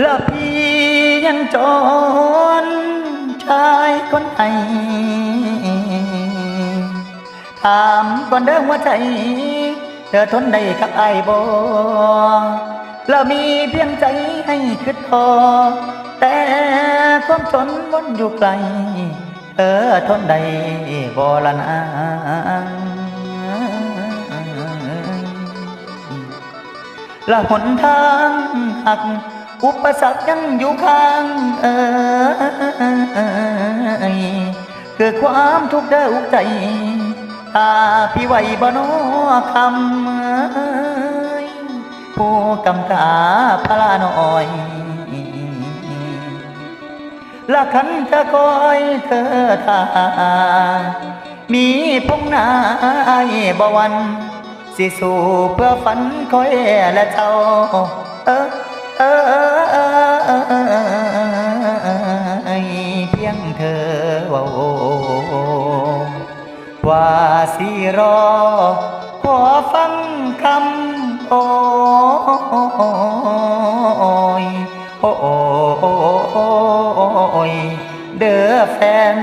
และพี่ยังจนชายคนไทยถามก่อนเด้อหัวใจ เธอทนได้กับไอ้บ่แล้วมีเพียงใจให้คิดพอ แต่ความจนวนอยู่ไกลเธอทนได้บ่ละนะและหนทางหัก อุปสรรคยังอยู่ข้างเอยคือความทุกข์เด้อุกใจถ้าพี่ไหวบ่นอคำเอ้ยผู้กำกาพลาน้อยละขันจะคอยเธอทามีพงนาไอ้บ่หวัน สิสู่เพื่อฝันคอยและเจ้า เออเออ สิรอ ขอฟังคำโอ้ยโอ้ยเด้อแฟน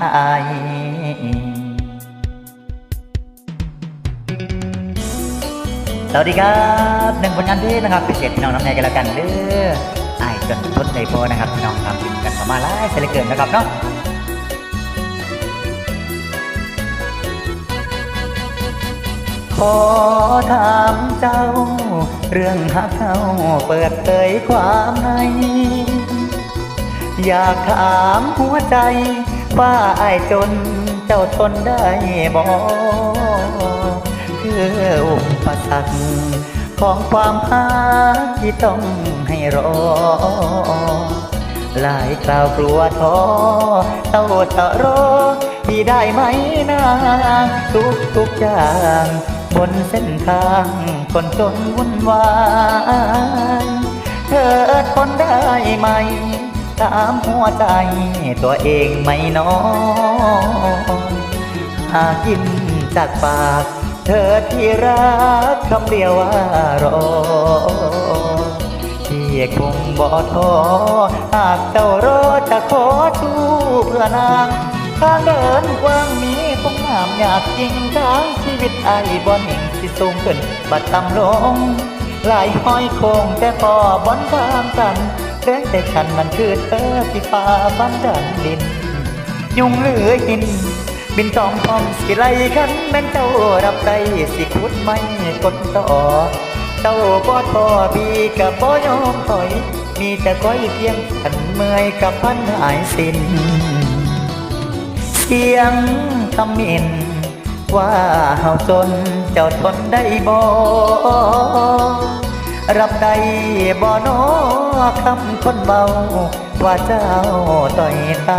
ไอสวัสดีครับหนึ่งผลงานเพลงนะครับพิเศษพี่น้องน้ำในกันแล้วกันเด้อไอ้จนทนใจพอนะครับพี่น้องทำกินกันประมาณหลายเสยเหลเกินนะครับเนาะ ขอถามเจ้า เรื่องฮักเขาเปิดเผยความในอยากถามหัวใจ ว่าไอ้ายจนเจ้าทนได้บ่คืออุปสรรคของความหาที่ต้องให้รอ หลายคราวกลัวท้อเต้าจะรอพี่ได้ไหมนะทุกทุกอย่าง บนเส้นทางคนจนวุ่นวายเธอทนได้ไหม ตามหัวใจตัวเองไม่น้อยหากินจากปาก เธอที่รักคำเดียวว่ารอที่คงบ่ท้อหากเจ้ารอจะขอสู้เพื่อนางทางเดินกว้างมีามอยากจริงทางชีวิตไอ้บ่หนิงสิสูงขึ้นบัดต่ำลงหลายห้อยโคงแต่พอบอนทางกันเรื่องแต่ฉันมันคือเธอที่ฟ้าฟันดันดิน ยุงเหลือหิน บินตองพ้อมสิไลขันแม่นเจ้ารับได้สิขุดไม่กดต่อเจ้าบ่ท้อบีกับบ่ยอมถอย มีแต่ก้อยเพียงฉันเมื่อยกับพันหายสิ้น สียงคำมินว่าเฮาจนเจ้าทนได้บ่รับได้บ่นอคำคนเบา ว่าเจ้าต่อยต่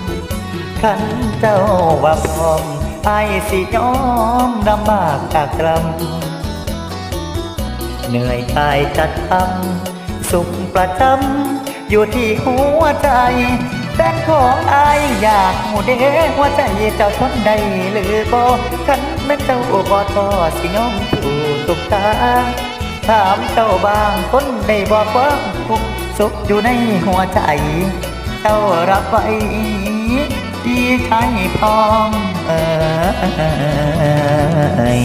ำขันเจ้าว่าพร้อมไอสิยอมลำบากจากกรำเหนื่อยกายจัดทำสุขประจำอยู่ที่หัวใจ แฟนของอายอยากหูเด้หัวใจเจ้าทนได้หรือบ่คันแม่นเจ้าบ่ทอสิยอมถูกตุกตา ถามเจ้าบางคนได้บอกว่าทุกสุขอยู่ในหัวใจ เจ้ารับไว้ที่ใช้พองเอ่ย